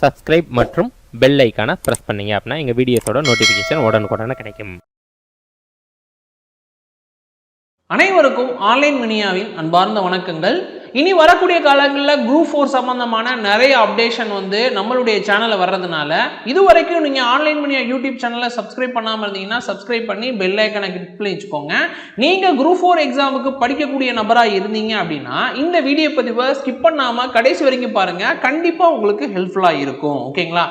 Subscribe மற்றும் bell ஐக்கானை press பண்ணீங்க அப்படின்னா எங்கள் வீடியோஸோட நோட்டிஃபிகேஷன் உடனுக்குடனே கிடைக்கும். அனைவருக்கும் ஆன்லைன் மினியாவின் அன்பார்ந்த வணக்கங்கள். இனி வரக்கூடிய காலங்களில் குரூப் ஃபோர் சம்மந்தமான நிறைய அப்டேஷன் வந்து நம்மளுடைய சேனலில் வர்றதுனால இது வரைக்கும் நீங்கள் ஆன்லைன் மினியா யூடியூப் சேனலை சப்ஸ்கிரைப் பண்ணாமல் இருந்தீங்கன்னா சப்ஸ்கிரைப் பண்ணி பெல் ஐக்கனை கிளிக் பண்ணி வச்சுக்கோங்க. நீங்கள் குரூப் ஃபோர் எக்ஸாமுக்கு படிக்கக்கூடிய நபராக இருந்தீங்க அப்படின்னா இந்த வீடியோ பதிவை ஸ்கிப் பண்ணாமல் கடைசி வரைக்கும் பாருங்கள் கண்டிப்பாக உங்களுக்கு ஹெல்ப்ஃபுல்லாக இருக்கும். ஓகேங்களா?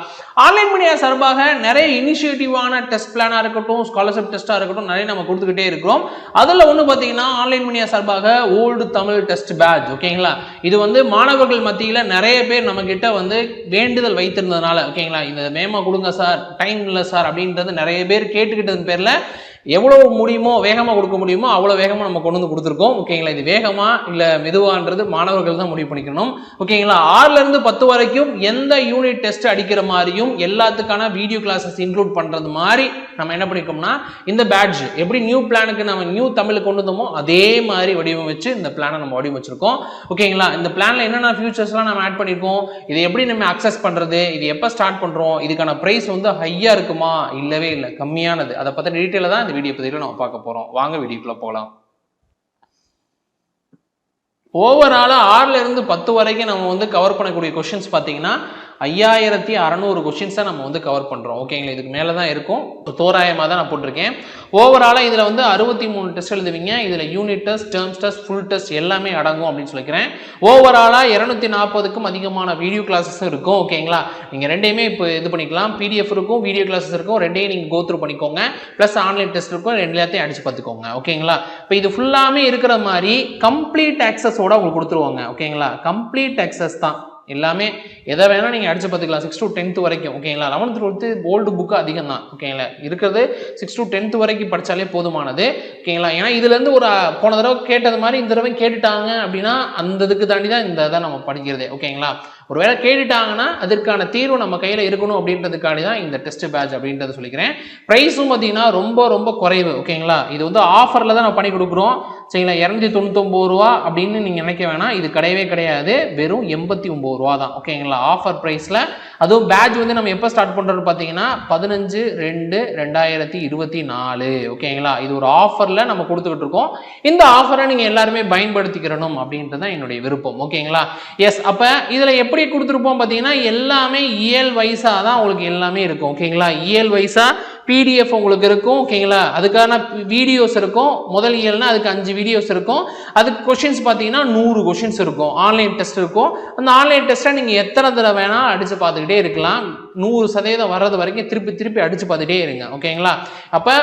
ஆன்லைன் மீடியா சார்பாக நிறைய இனிஷியேட்டிவான டெஸ்ட் பிளானாக இருக்கட்டும் ஸ்காலர்ஷிப் டெஸ்ட்டாக இருக்கட்டும் நிறைய நம்ம கொடுத்துக்கிட்டே இருக்கிறோம். அதில் ஒன்று பார்த்தீங்கன்னா ஆன்லைன் மீடியா சார்பாக ஓல்டு தமிழ் டெஸ்ட் பேட்ச் ஓகேங்களா? ஓகேங்களா? இது வந்து மாணவர்கள் மத்தியில் நிறைய பேர் நம்மக்கிட்ட வந்து வேண்டுதல் வைத்திருந்ததுனால ஓகேங்களா? இந்த மேமா கொடுங்க சார் டைம் இல்லை சார் அப்படின்றது நிறைய பேர் கேட்டுக்கிட்டது பேரில் எவ்வளோ முடியுமோ வேகமாக கொடுக்க முடியுமோ அவ்வளோ வேகமாக நம்ம கொண்டு வந்து கொடுத்துருக்கோம். ஓகேங்களா? இது வேகமாக இல்லை மெதுவான்றது மாணவர்கள் தான் முடிவு பண்ணிக்கணும். ஓகேங்களா? ஆறுலேருந்து பத்து வரைக்கும் எந்த யூனிட் டெஸ்ட் அடிக்கிற மாதிரியும் எல்லாத்துக்கான வீடியோ கிளாஸஸ் இன்க்ளூட் பண்ணுறது மாதிரி நம்ம என்ன பண்ணிருக்கோம்னா இந்த பேட்ஜ் எப்படி நியூ பிளானுக்கு நம்ம நியூ தமிழ் கொண்டு வந்தோமோ அதே மாதிரி வடிவமைச்சு இந்த பிளானை நம்ம வடிவமைச்சிருக்கோம் ஓகேங்களா? இந்த பிளானில் என்னென்ன ஃபியூச்சர்ஸ்லாம் நம்ம ஆட் பண்ணியிருக்கோம் இதை எப்படி நம்ம அக்சஸ் பண்ணுறது இது எப்போ ஸ்டார்ட் பண்ணுறோம் இதுக்கான ப்ரைஸ் வந்து ஹையாக இருக்குமா? இல்லவே இல்லை கம்மியானது. அதை பற்றி டீட்டெயிலாக தான் இந்த வீடியோ பதிவில் நம்ம பார்க்க போகிறோம் வாங்க வீடியோக்குள்ளே போகலாம். ஓவராலாக ஆறுல இருந்து பத்து வரைக்கும் நம்ம வந்து கவர் பண்ணக்கூடிய கொஷின்ஸ் பார்த்தீங்கன்னா ஐயாயிரத்தி அறநூறு கொஷின்ஸை நம்ம வந்து கவர் பண்ணுறோம் ஓகேங்களா இதுக்கு மேலே தான் இருக்கும். தோராயமாக தான் நான் போட்டிருக்கேன். ஓவராலாக இதில் வந்து அறுபத்தி மூணு டெஸ்ட் எழுதுவீங்க. இதில் unit test terms test full test எல்லாமே அடங்கும் அப்படின்னு சொல்லிக்கிறேன். ஓவராலாக இரநூத்தி நாற்பதுக்கும் அதிகமான வீடியோ கிளாஸஸும் இருக்கும். ஓகேங்களா நீங்கள் ரெண்டையுமே இப்போ இது பண்ணிக்கலாம். பிடிஎஃப் இருக்கும் வீடியோ கிளாஸஸ் இருக்கும். ரெண்டையும் நீங்கள் கோத்ரூ பண்ணிக்கோங்க. ப்ளஸ் ஆன்லைன் டெஸ்ட் இருக்கும். ரெண்டு எல்லாத்தையும் அடிச்சு பார்த்துக்கோங்க. ஓகேங்களா இப்போ இது ஃபுல்லாமே இருக்கிற மாதிரி கம்ப்ளீட் ஆக்சஸோட உங்களுக்கு கொடுத்துருவாங்க. ஓகேங்களா கம்ப்ளீட் ஆக்சஸ் தான். எல்லாமே எதை வேணால் நீங்கள் அடித்து பார்த்துக்கலாம். சிக்ஸ் டு டென்த் வரைக்கும் ஓகேங்களா லெவன்த் டுவெல்த்து ஓல்டு புக்கு அதிகம் தான் ஓகேங்களா இருக்கிறது சிக்ஸ் டு டென்த் வரைக்கும் படித்தாலே போதுமானது ஓகேங்களா ஏன்னா இதுலேருந்து ஒரு போன தடவை கேட்டது மாதிரி இந்த தடவை கேட்டுட்டாங்க அப்படின்னா அந்த இதுக்கு தாண்டி தான் இந்த இதை நம்ம படிக்கிறதே ஓகேங்களா ஒருவேளை கேட்டுட்டாங்கன்னா அதற்கான தீர்வு நம்ம கையில் இருக்கணும் அப்படின்றதுக்காண்டி தான் இந்த டெஸ்ட் பேட்ச் அப்படின்றத சொல்லிக்கிறேன். ப்ரைஸும் பார்த்தீங்கன்னா ரொம்ப ரொம்ப குறைவு ஓகேங்களா? இது வந்து ஆஃபரில் தான் நம்ம பண்ணி கொடுக்குறோம். சரிங்களா? இரநூத்தி தொண்ணூத்தொம்பது ரூபா அப்படின்னு நீங்கள் நினைக்க வேணாம். இது கிடையவே கிடையாது. வெறும் எண்பத்தி ஒம்பது ரூபா தான் ஓகேங்களா? ஆஃபர் ப்ரைஸில் அதுவும் பேட்ச் வந்து நம்ம எப்போ ஸ்டார்ட் பண்ணுறோம் பார்த்தீங்கன்னா பதினஞ்சு ரெண்டு ரெண்டாயிரத்தி இருபத்தி நாலு. ஓகேங்களா இது ஒரு ஆஃபரில் நம்ம கொடுத்துக்கிட்டு இருக்கோம். இந்த ஆஃபரை நீங்கள் எல்லாருமே பயன்படுத்திக்கிறணும் அப்படின்றது தான் என்னுடைய விருப்பம். ஓகேங்களா எஸ் அப்போ இதில் எப்படி கொடுத்துருப்போம் பார்த்தீங்கன்னா எல்லாமே இயல் வைஸாக தான் உங்களுக்கு எல்லாமே இருக்கும். ஓகேங்களா இயல் வைஸாக பிடிஎஃப் உங்களுக்கு இருக்கும் ஓகேங்களா அதுக்கான வீடியோஸ் இருக்கும். முதல் இயல்னா அதுக்கு அஞ்சு வீடியோஸ் இருக்கும். அதுக்கு கொஷின்ஸ் பார்த்தீங்கன்னா நூறு கொஷின்ஸ் இருக்கும். ஆன்லைன் டெஸ்ட் இருக்கும். அந்த ஆன்லைன் டெஸ்ட்டை நீங்கள் எத்தனை தடவை வேணால் அடித்து பார்த்துக்கிட்டே இருக்கலாம். நூறு சதவீதம் வர்றது வரைக்கும் திருப்பி திருப்பி அடித்து பார்த்துட்டே இருங்க ஓகேங்களா அப்போ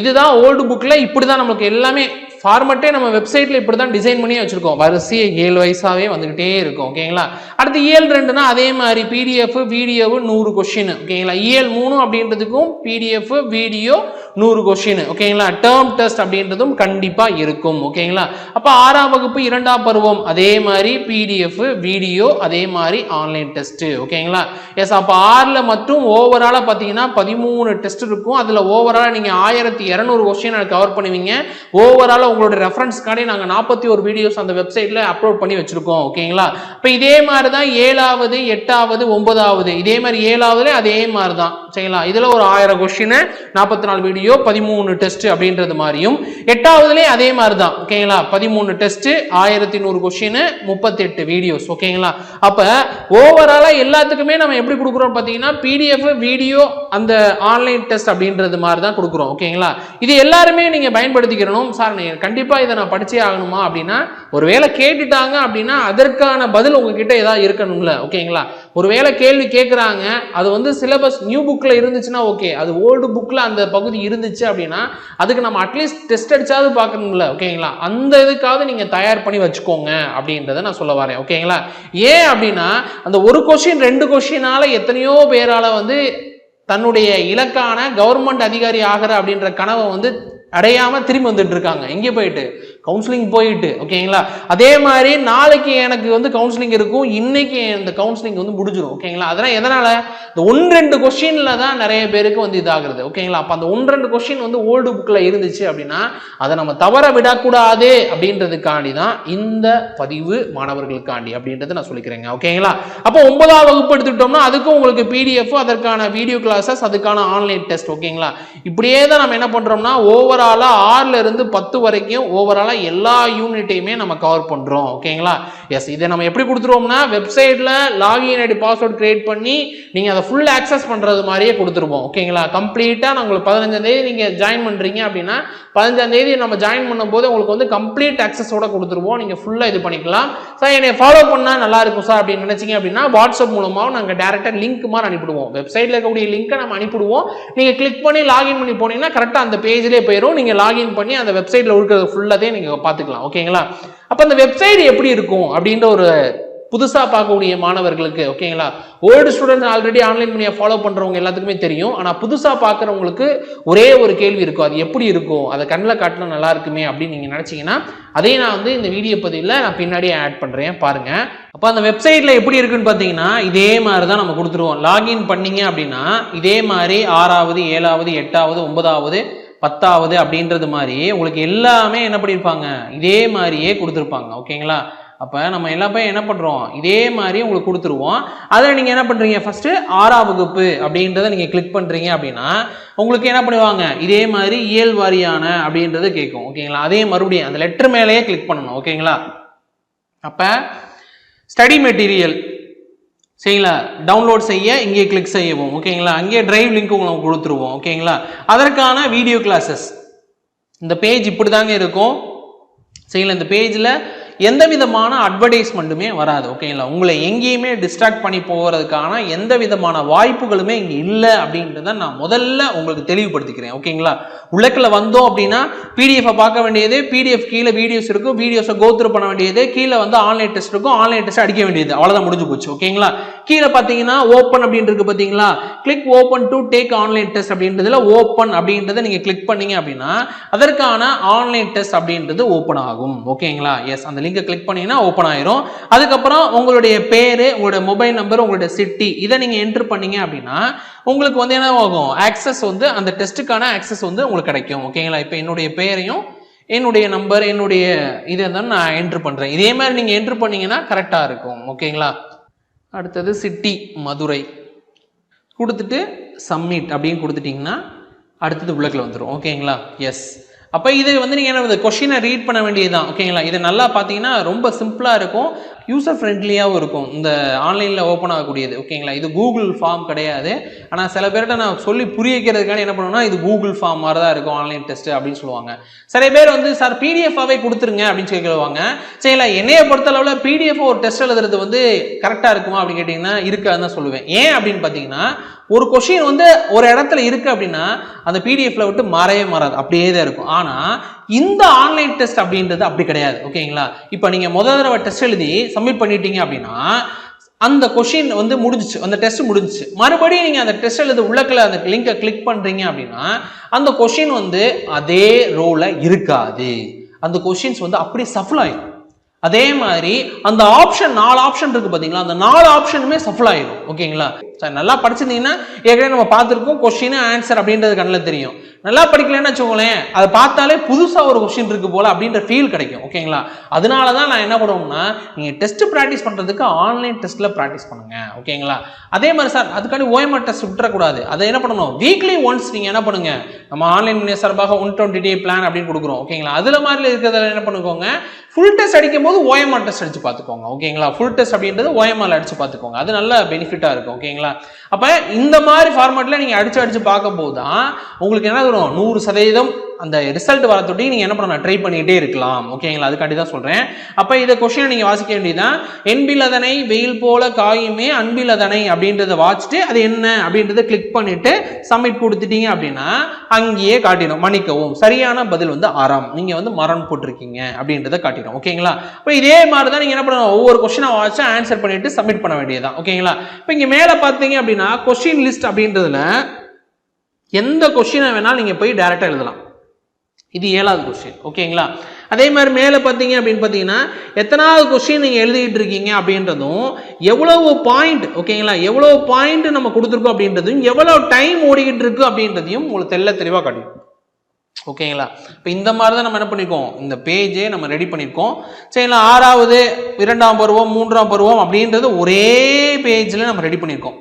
இதுதான் ஓல்டு புக்கில் இப்படி தான் நமக்கு எல்லாமே ஃபார்மட்டே நம்ம வெப்சைட்டில் இப்படி தான் டிசைன் பண்ணி வச்சுருக்கோம். வரிசையை ஏழு வயசாகவே வந்துக்கிட்டே இருக்கும் ஓகேங்களா அடுத்து இயல் ரெண்டுனா அதே மாதிரி பிடிஎஃப் வீடியோவு நூறு கொஷின் ஓகேங்களா இயல் மூணு அப்படின்றதுக்கும் பிடிஎஃப் வீடியோ நூறு கொஷின் ஓகேங்களா டேர்ம் டெஸ்ட் அப்படின்றதும் கண்டிப்பாக இருக்கும் ஓகேங்களா அப்போ ஆறாம் வகுப்பு இரண்டாம் பருவம் அதே மாதிரி பிடிஎஃப் வீடியோ அதே மாதிரி ஆன்லைன் டெஸ்ட்டு ஓகேங்களா எஸ் அப்போ ஆறில் மட்டும் ஓவராலாக பார்த்தீங்கன்னா பதிமூணு டெஸ்ட் இருக்கும். அதில் ஓவராலாக நீங்கள் ஆயிரத்தி இரநூறு கொஸ்டின் கவர் பண்ணுவீங்க. ஓவராலாக உங்களோட ரெஃபரன்ஸ்க்காண்டி நாங்கள் நாற்பத்தி ஒரு வீடியோஸ் அந்த வெப்சைட்டில் அப்லோட் பண்ணி வச்சுருக்கோம் ஓகேங்களா இப்போ இதே மாதிரி தான் ஏழாவது எட்டாவது ஒன்பதாவது. இதே மாதிரி ஏழாவதுல அதே மாதிரி தான் சரிங்களா? இதில் ஒரு ஆயிரம் கொஸ்டின் நாற்பத்தி நாலு வீடியோ பதிமூணு டெஸ்ட் அப்படின்றது மாதிரியும் எட்டாவதுலேயும் அதே மாதிரி தான் ஓகேங்களா பதிமூணு டெஸ்ட் ஆயிரத்தி நூறு கொஸ்டின் முப்பத்தெட்டு வீடியோஸ் ஓகேங்களா அப்போ ஓவராலாக எல்லாத்துக்குமே நம்ம எப்படி கொடுக்குறோம் பார்த்தீங்கன்னா பிடிஎஃப் வீடியோ அந்த ஆன்லைன் டெஸ்ட் அப்படின்றது மாதிரி தான் கொடுக்குறோம் ஓகேங்களா இது எல்லாருமே நீங்கள் பயன்படுத்திக்கிறணும் சார் நீங்கள் கண்டிப்பாக இதை நான் படிச்சே ஆகணுமா அப்படின்னா ஒருவேளை கேட்டுட்டாங்க அப்படின்னா அதற்கான பதில் உங்ககிட்ட ஏதாவது இருக்கணும்ல ஓகேங்களா ஒருவேளை கேள்வி கேட்குறாங்க அது வந்து சிலபஸ் நியூ புக்கில் இருந்துச்சுன்னா ஓகே அது ஓல்டு புக்கில் அந்த பகுதி இருந்துச்சு அப்படின்னா அதுக்கு நம்ம அட்லீஸ்ட் டெஸ்ட் அடிச்சாவது பார்க்கணும்ல ஓகேங்களா அந்த இதுக்காவது நீங்கள் தயார் பண்ணி வச்சுக்கோங்க அப்படின்றத நான் சொல்ல வரேன் ஓகேங்களா ஏன் அப்படின்னா அந்த ஒரு கொஷின் ரெண்டு கொஷினால எத்தனையோ பேரால் வந்து தன்னுடைய இலக்கான கவர்மெண்ட் அதிகாரி ஆகிற அப்படின்ற கனவை வந்து அடையாமல் திரும்பி வந்துட்டு இருக்காங்க. இங்கே போயிட்டு கவுன்சிலிங் போயிட்டு ஓகேங்களா அதே மாதிரி நாளைக்கு எனக்கு வந்து கவுன்சிலிங் இருக்கும் இன்னைக்கு இந்த கவுன்சிலிங் வந்து முடிஞ்சிடும் ஓகேங்களா அதெல்லாம் எதனால? இந்த ஒன்று ரெண்டு கொஸ்டின்ல தான் நிறைய பேருக்கு வந்து இதாகிறது ஓகேங்களா அப்போ அந்த ஒன்று ரெண்டு கொஸ்டின் வந்து ஓல்டு புக்கில் இருந்துச்சு அப்படின்னா அதை நம்ம தவற விடக்கூடாது அப்படின்றதுக்காண்டி தான் இந்த பதிவு மாணவர்களுக்காண்டி அப்படின்றத நான் சொல்லிக்கிறேங்க ஓகேங்களா அப்போ ஒன்பதாம் வகுப்பு எடுத்துக்கிட்டோம்னா அதுக்கும் உங்களுக்கு பிடிஎஃப் அதற்கான வீடியோ கிளாஸஸ் அதுக்கான ஆன்லைன் டெஸ்ட் ஓகேங்களா இப்படியே தான் நம்ம என்ன பண்ணுறோம்னா ஓவராலாக ஆறுல இருந்து பத்து வரைக்கும் ஓவராலா எல்லா யூனிட்டையுமே நம்ம கவர் பண்றோம் ஓகேங்களா எஸ் இதை நம்ம எப்படி கொடுத்துருவோம்னா வெப்சைட்ல லாகின் ஐடி பாஸ்வேர்ட் கிரியேட் பண்ணி நீங்க அதை ஃபுல் ஆக்சஸ் பண்றது மாதிரியே கொடுத்துருவோம் ஓகேங்களா கம்ப்ளீட்டா நான் உங்களுக்கு பதினஞ்சாம் தேதி நீங்க ஜாயின் பண்றீங்க அப்படின்னா பதினஞ்சாம் தேதி நம்ம ஜாயின் பண்ணும்போது உங்களுக்கு வந்து கம்ப்ளீட் ஆக்சஸோட கொடுத்துருவோம் நீங்க ஃபுல்லா இது பண்ணிக்கலாம். சார் என்னை ஃபாலோ பண்ணா நல்லா இருக்கும் சார் அப்படின்னு நினைச்சீங்க அப்படின்னா வாட்ஸ்அப் மூலமாக நாங்க டேரக்டா லிங்க் மாதிரி அனுப்பிடுவோம். வெப்சைட்ல இருக்கக்கூடிய லிங்கை நம்ம அனுப்பிடுவோம். நீங்க கிளிக் பண்ணி லாகின் பண்ணி போனீங்கன்னா கரெக்டா அந்த பேஜ்லேயே போயிடும் நீங்க லாகின் பண்ணி அந்த வெப்சைட்ல இருக்கிறது ஃபுல்லாதே நீங்கள் பார்த்துக்கலாம் ஓகேங்களா அப்ப அந்த வெப்சைட் எப்படி இருக்கும் அப்படின்ற ஒரு புதுசா பார்க்கக்கூடிய மாணவர்களுக்கு ஓகேங்களா ஓல்டு ஸ்டூடெண்ட் ஆல்ரெடி ஆன்லைன் மூலியம் ஃபாலோ பண்றவங்க எல்லாத்துக்குமே தெரியும். ஆனா புதுசா பார்க்குறவங்களுக்கு ஒரே ஒரு கேள்வி இருக்கும். அது எப்படி இருக்கும்? அதை கண்ணில் காட்டினா நல்லா இருக்குமே அப்படின்னு நீங்க நினைச்சீங்கன்னா அதையும் நான் வந்து இந்த வீடியோ பதிவில் நான் பின்னாடியே ஆட் பண்றேன். பாருங்க. அப்போ அந்த வெப்சைட்ல எப்படி இருக்குன்னு பார்த்தீங்கன்னா இதே மாதிரி தான் நம்ம கொடுத்துருவோம். லாகின் பண்ணீங்க அப்படின்னா இதே மாதிரி ஆறாவது ஏழாவது எட்டாவது ஒன்பதாவது பத்தாவது அப்படின்றது மாதிரி உங்களுக்கு எல்லாமே என்ன பண்ணியிருப்பாங்க இதே மாதிரியே கொடுத்துருப்பாங்க. ஓகேங்களா? அப்போ நம்ம எல்லா பையன் என்ன பண்ணுறோம் இதே மாதிரி உங்களுக்கு கொடுத்துருவோம். அதில் நீங்கள் என்ன பண்ணுறீங்க ஃபஸ்ட்டு ஆறாம் வகுப்பு அப்படின்றத நீங்கள் கிளிக் பண்ணுறீங்க அப்படின்னா உங்களுக்கு என்ன பண்ணுவாங்க? இதே மாதிரி இயல் வாரியான அப்படின்றது கேட்கும். ஓகேங்களா? அதே மறுபடியும் அந்த லெட்டர் மேலேயே கிளிக் பண்ணணும். ஓகேங்களா? அப்போ ஸ்டடி மெட்டீரியல் சரிங்களா? டவுன்லோட் செய்ய இங்கே கிளிக் செய்யவும் ஓகேங்களா? அங்கேயே டிரைவ் லிங்க் உங்களுக்கு கொடுத்துருவோம் ஓகேங்களா? அதற்கான வீடியோ கிளாஸஸ் இந்த பேஜ் இப்படி தாங்க இருக்கும். சரிங்களா? இந்த பேஜில் எந்த விதமான அட்வர்டைஸ்மெண்ட்டுமே வராது ஓகேங்களா உங்களை எங்கேயுமே டிஸ்ட்ராக்ட் பண்ணி போகிறதுக்கான எந்த விதமான வாய்ப்புகளுமே இங்கே இல்லை அப்படின்றத நான் முதல்ல உங்களுக்கு தெளிவுபடுத்திக்கிறேன் ஓகேங்களா உலக்கில் வந்தோம் அப்படின்னா பிடிஎஃபை பார்க்க வேண்டியது பிடிஎஃப் கீழே வீடியோஸ் இருக்கும் வீடியோஸை கோத்ரு பண்ண வேண்டியது கீழே வந்து ஆன்லைன் டெஸ்ட் இருக்கும் ஆன்லைன் டெஸ்ட் அடிக்க வேண்டியது. அவ்வளோதான் முடிஞ்சு போச்சு ஓகேங்களா கீழே பார்த்தீங்கன்னா ஓப்பன் அப்படின்னு இருக்கு பார்த்தீங்களா? Click open to take online test அப்படின்றதுல ஓப்பன் அப்படின்றத நீங்கள் கிளிக் பண்ணீங்க அப்படின்னா அதற்கான ஆன்லைன் டெஸ்ட் அப்படின்றது ஓப்பன் ஆகும். ஓகேங்களா? எஸ் அந்த லிங்கை கிளிக் பண்ணீங்கன்னா ஓப்பன் ஆயிரும். அதுக்கப்புறம் உங்களுடைய பேர் உங்களுடைய மொபைல் நம்பர் உங்களுடைய சிட்டி இதை நீங்கள் என்ட்ரு பண்ணீங்க அப்படின்னா உங்களுக்கு வந்து என்ன ஆகும்? ஆக்சஸ் வந்து அந்த டெஸ்ட்டுக்கான ஆக்சஸ் வந்து உங்களுக்கு கிடைக்கும். ஓகேங்களா? இப்போ என்னுடைய பேரையும் என்னுடைய நம்பர் என்னுடைய இதை தான் நான் என்ட்ரு பண்ணுறேன் இதே மாதிரி நீங்கள் என்ட்ரு பண்ணீங்கன்னா கரெக்டாக இருக்கும். ஓகேங்களா? அடுத்தது சிட்டி மதுரை. கொடுத்துட்டு சப்மிட் அப்படின்னு கொடுத்துட்டிங்கன்னா அடுத்தது உள்ளக்கில் வந்துடும் ஓகேங்களா எஸ் அப்போ இது வந்து நீங்கள் என்ன கொஷினை ரீட் பண்ண வேண்டியதுதான். ஓகேங்களா இது நல்லா பார்த்தீங்கன்னா ரொம்ப சிம்பிளாக இருக்கும். யூசர் ஃப்ரெண்ட்லியாகவும் இருக்கும். இந்த ஆன்லைனில் ஓப்பன் ஆகக்கூடியது. ஓகேங்களா? இது கூகுள் ஃபார்ம் கிடையாது. ஆனால் சில பேர்கிட்ட நான் சொல்லி புரிய வைக்கிறதுக்கான என்ன பண்ணுவேன்னா இது கூகுள் ஃபார்ம் மாதிரி தான் இருக்கும் ஆன்லைன் டெஸ்ட் அப்படின்னு சொல்லுவாங்க. சில பேர் வந்து சார் பிடிஎஃபாகவே கொடுத்துருங்க அப்படின்னு சொல்லி கேட்குவாங்க சரிங்களா என்னைய பொறுத்தளவில் பிடிஎஃப் ஒரு டெஸ்ட் எழுதுறது வந்து கரெக்டாக இருக்குமா அப்படின்னு கேட்டிங்கன்னா இருக்காதுன்னு தான் சொல்லுவேன். ஏன் அப்படின்னு பார்த்தீங்கன்னா ஒரு கொஷின் வந்து ஒரு இடத்துல இருக்குது அப்படின்னா அந்த பிடிஎஃப்ல விட்டு மாறவே மாறாது. அப்படியே தான் இருக்கும். ஆனால் இந்த ஆன்லைன் டெஸ்ட் அப்படின்றது அப்படி கிடையாது. ஓகேங்களா இப்போ நீங்கள் முதல் தடவை டெஸ்ட் எழுதி சப்மிட் பண்ணிட்டீங்க அப்படின்னா அந்த கொஷின் வந்து முடிஞ்சிச்சு. அந்த டெஸ்ட் முடிஞ்சிச்சு. மறுபடியும் நீங்கள் அந்த டெஸ்ட் எழுத உள்ளக்கில் அந்த லிங்கை கிளிக் பண்ணுறீங்க அப்படின்னா அந்த கொஷின் வந்து அதே ரோல இருக்காது. அந்த கொஷின்ஸ் வந்து அப்படியே சஃபல் ஆயிடும். அதே மாதிரி அந்த ஆப்ஷன் நாலு ஆப்ஷன் இருக்கு பார்த்தீங்களா அந்த நாலு ஆப்ஷனுமே சஃபல் ஆயிடும். ஓகேங்களா சார் நல்லா படிச்சிருந்தீங்கன்னா ஏற்கனவே நம்ம பார்த்துருக்கோம் கொஸ்டின் ஆன்சர் அப்படின்றது கண்ணில் தெரியும். நல்லா படிக்கலன்னு வச்சுக்கோங்களேன் அதை பார்த்தாலே புதுசாக ஒரு கொஸ்டின் இருக்கு போல அப்படின்ற ஃபீல் கிடைக்கும் ஓகேங்களா அதனால தான் நான் என்ன பண்ணுவோம்னா நீங்கள் டெஸ்ட் ப்ராக்டிஸ் பண்ணுறதுக்கு ஆன்லைன் டெஸ்ட்ல ப்ராக்டிஸ் பண்ணுங்க ஓகேங்களா அதே மாதிரி சார் அதுக்காண்டி ஓஎம்ஆர் டெஸ்ட் விட்டுறக்கூடாது. அதை என்ன பண்ணணும்? வீக்லி ஒன்ஸ் நீங்கள் என்ன பண்ணுங்க? நம்ம ஆன்லைன் சார்பாக ஒன் டுவெண்ட்டி டே பிளான் அப்படின்னு கொடுக்குறோம் ஓகேங்களா அதில் மாதிரி இருக்கிறதுல என்ன பண்ணுக்கோங்க? ஃபுல் டெஸ்ட் அடிக்கும் போது ஓஎம்ஆர் டெஸ்ட் அடிச்சு பார்த்துக்கோங்க ஓகேங்களா ஃபுல் டெஸ்ட் அப்படின்றது ஓஎம்ஆர் அடிச்சு பார்த்துக்கோங்க. அது நல்ல பெனிஃபிட்டாக இருக்கும் ஓகேங்களா அப்போ இந்த மாதிரி ஃபார்மேட்டில் நீங்கள் அடிச்சு அடிச்சு பார்க்கும்போது தான் உங்களுக்கு என்ன வரும் நூறு சதவீதம் அந்த ரிசல்ட் வரத்தொட்டி நீங்கள் என்ன பண்ணலாம் ட்ரை பண்ணிகிட்டே இருக்கலாம். ஓகேங்களா அதுக்காண்டி தான் சொல்கிறேன் அப்போ இதை கொஷினை நீங்கள் வாசிக்க வேண்டியதுதான் என்பிலதனை வெயில் போல காயுமே அன்பிலதனை அப்படின்றத வாசிச்சுட்டு அது என்ன அப்படின்றத கிளிக் பண்ணிவிட்டு சப்மிட் கொடுத்துட்டீங்க அப்படின்னா அங்கேயே காட்டிடும் மன்னிக்கவும். சரியான பதில் வந்து ஆறாம் நீங்கள் வந்து மரம் போட்டிருக்கீங்க அப்படின்றத காட்டிடும். ஓகேங்களா இப்போ இதே மாதிரி தான் நீங்கள் என்ன பண்ணணும் ஒவ்வொரு கொஸ்டினை வாட்சி ஆன்சர் பண்ணிட்டு சப்மிட் பண்ண வேண்டியதுதான். ஓகேங்களா இப்போ இங்கே மேலே பார்த்தீங்க அப்படின்னா கொஷின் லிஸ்ட் அப்படின்றதுல எந்த கொஷினை வேணாலும் நீங்கள் போய் டேரெக்டாக எழுதலாம். இது ஏழாவது கொஸ்டின் ஓகேங்களா அதே மாதிரி மேலே பார்த்தீங்க அப்படின்னு பார்த்தீங்கன்னா எத்தனாவது கொஸ்டின் நீங்கள் எழுதிக்கிட்டு இருக்கீங்க அப்படின்றதும் எவ்வளவு பாயிண்ட் ஓகேங்களா எவ்வளோ பாயிண்ட் நம்ம கொடுத்துருக்கோம் அப்படின்றதும் எவ்வளோ டைம் ஓடிக்கிட்டு இருக்கு அப்படின்றதையும் உங்களுக்கு தெள்ள தெளிவாக காட்டும் ஓகேங்களா இப்போ இந்த மாதிரி தான் நம்ம என்ன பண்ணியிருக்கோம் இந்த பேஜே நம்ம ரெடி பண்ணியிருக்கோம் சரிங்களா? ஆறாவது இரண்டாம் பருவம் மூன்றாம் பருவம் அப்படின்றது ஒரே பேஜில் நம்ம ரெடி பண்ணியிருக்கோம்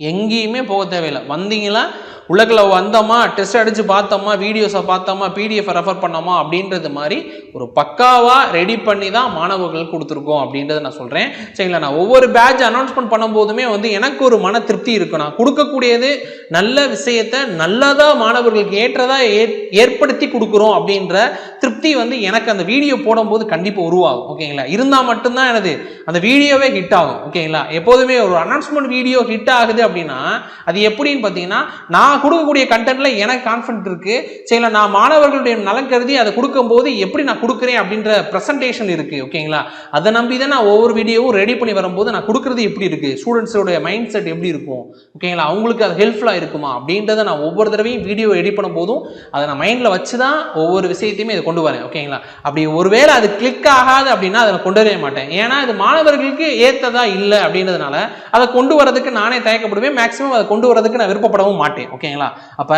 எங்கேயுமே போக தேவையில்லை. வந்தீங்களா? உலகில் வந்தோமா டெஸ்ட் அடித்து பார்த்தோமா வீடியோஸை பார்த்தோமா பிடிஎஃப் ரெஃபர் பண்ணோமா அப்படின்றது மாதிரி ஒரு பக்காவாக ரெடி பண்ணி தான் மாணவர்களுக்கு கொடுத்துருக்கோம் அப்படின்றத நான் சொல்கிறேன் சரிங்களா? நான் ஒவ்வொரு பேட்ச் அனௌன்ஸ்மெண்ட் பண்ணும்போதுமே வந்து எனக்கு ஒரு மன திருப்தி இருக்கும் நான் கொடுக்கக்கூடியது நல்ல விஷயத்தை நல்லதாக மாணவர்களுக்கு ஏற்றதாக ஏ ஏற்படுத்தி கொடுக்குறோம் அப்படின்ற திருப்தி வந்து எனக்கு அந்த வீடியோ போடும்போது கண்டிப்பாக உருவாகும். ஓகேங்களா? இருந்தால் மட்டும்தான் எனது அந்த வீடியோவே ஹிட் ஆகும். ஓகேங்களா? எப்போதுமே ஒரு அனௌன்ஸ்மெண்ட் வீடியோ ஹிட் ஆகுது அப்படின்னா அது எப்படின்னு பார்த்தீங்கன்னா நான் நான் கொடுக்கக்கூடிய கண்டென்ட்ல எனக்கு கான்ஃபிடன்ட் இருக்கு. சரிங்களா நான் மாணவர்களுடைய நலன் கருதி அதை கொடுக்கும்போது எப்படி நான் கொடுக்குறேன் அப்படின்ற ப்ரெசன்டேஷன் இருக்கு ஓகேங்களா அதை நம்பி தான் நான் ஒவ்வொரு வீடியோவும் ரெடி பண்ணி வரும்போது நான் கொடுக்குறது எப்படி இருக்கு? ஸ்டூடெண்ட்ஸோட மைண்ட் செட் எப்படி இருக்கும்? ஓகேங்களா அவங்களுக்கு அது ஹெல்ப்ஃபுல்லாக இருக்குமா? அப்படின்றத நான் ஒவ்வொரு தடவையும் வீடியோ எடிட் பண்ணும் போதும் அதை நான் மைண்டில் வச்சு தான் ஒவ்வொரு விஷயத்தையுமே இதை கொண்டு வரேன் ஓகேங்களா அப்படி ஒருவேளை அது கிளிக் ஆகாது அப்படின்னா அதை கொண்டு வரவே மாட்டேன். ஏன்னா இது மாணவர்களுக்கு ஏற்றதா இல்லை அப்படின்றதுனால அதை கொண்டு வரதுக்கு நானே தயக்கப்படுவேன். மேக்ஸிமம் அதை கொண்டு வரதுக்கு நான் விருப்பப்படவும் மாட்டேன் ஓகே ஓகேங்களா அப்போ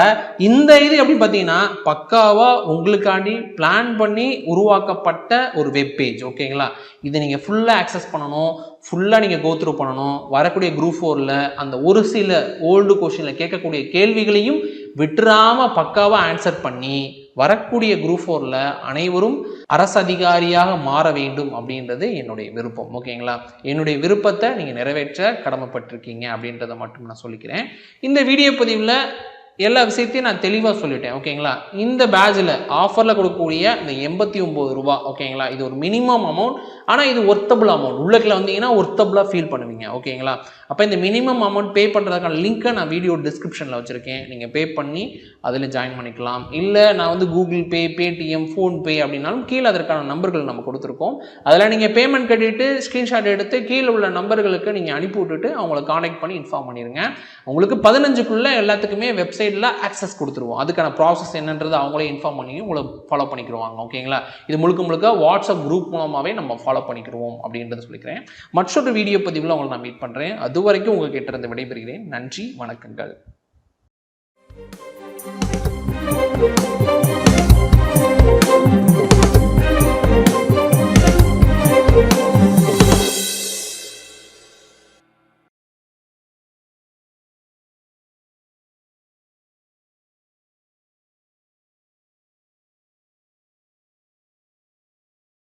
இந்த இது எப்படி பார்த்தீங்கன்னா பக்காவாக உங்களுக்காண்டி பிளான் பண்ணி உருவாக்கப்பட்ட ஒரு வெப் பேஜ் ஓகேங்களா? இதை நீங்கள் ஃபுல்லாக ஆக்சஸ் பண்ணணும் ஃபுல்லாக நீங்கள் கோத்ரூ பண்ணணும். வரக்கூடிய குரூப் ஃபோரில் அந்த ஒரு சில ஓல்டு கொஷினில் கேட்கக்கூடிய கேள்விகளையும் விட்டுறாமல் பக்காவாக ஆன்சர் பண்ணி வரக்கூடிய குரூப் ஃபோரில் அனைவரும் அரசு அதிகாரியாக மாற வேண்டும் அப்படின்றது என்னுடைய விருப்பம். ஓகேங்களா? என்னுடைய விருப்பத்தை நீங்கள் நிறைவேற்ற கடமைப்பட்டிருக்கீங்க அப்படின்றத மட்டும் நான் சொல்லிக்கிறேன். இந்த வீடியோ பதிவில் எல்லா விஷயத்தையும் நான் தெளிவாக சொல்லிட்டேன். ஓகேங்களா? இந்த பேட்சில் ஆஃபரில் கொடுக்கக்கூடிய இந்த எண்பத்தி ஒம்பது ரூபா ஓகேங்களா? இது ஒரு மினிமம் அமௌண்ட் ஆனால் இது ஒர்த்தபிள் அமௌண்ட் உள்ளக்கில் வந்தீங்கன்னா ஒர்த்தபிளாக ஃபீல் பண்ணுவீங்க. ஓகேங்களா? அப்போ இந்த மினிமம் அமௌண்ட் பே பண்ணுறதுக்கான லிங்க்கை நான் வீடியோ டிஸ்கிரிப்ஷனில் வச்சுருக்கேன். நீங்கள் பே பண்ணி அதில் ஜாயின் பண்ணிக்கலாம். இல்லை நான் வந்து கூகுள் பே பேடிஎம் ஃபோன்பே அப்படின்னாலும் கீழே அதற்கான நம்பர்கள் நம்ம கொடுத்துருக்கோம். அதில் நீங்கள் பேமெண்ட் கட்டிட்டு ஸ்க்ரீன்ஷாட் எடுத்து கீழே உள்ள நம்பர்களுக்கு நீங்கள் அனுப்பி விட்டுட்டு அவங்கள காண்டாக்ட் பண்ணி இன்ஃபார்ம் பண்ணிடுங்க உங்களுக்கு பதினஞ்சுக்குள்ளே எல்லாத்துக்குமே வெப்சைட்டில் ஆக்சஸ் கொடுத்துருவோம். அதுக்கான ப்ராசஸ் என்னன்றது அவங்களே இன்ஃபார்ம் பண்ணி உங்களை ஃபாலோ பண்ணிக்கிடுவாங்க. ஓகேங்களா இது முழுக்க முழுக்க வாட்ஸ்அப் குரூப் மூலமாகவே நம்ம ஃபாலோ பண்ணிக்கிடுவோம் அப்படின்றத சொல்லிக்கிறேன். மற்றொரு வீடியோ பதிவில் உங்களை நான் மீட் பண்ணுறேன் அது வரைக்கும் உங்ககிட்ட இருந்து விடைபெறுகிறேன். நன்றி வணக்கங்கள்.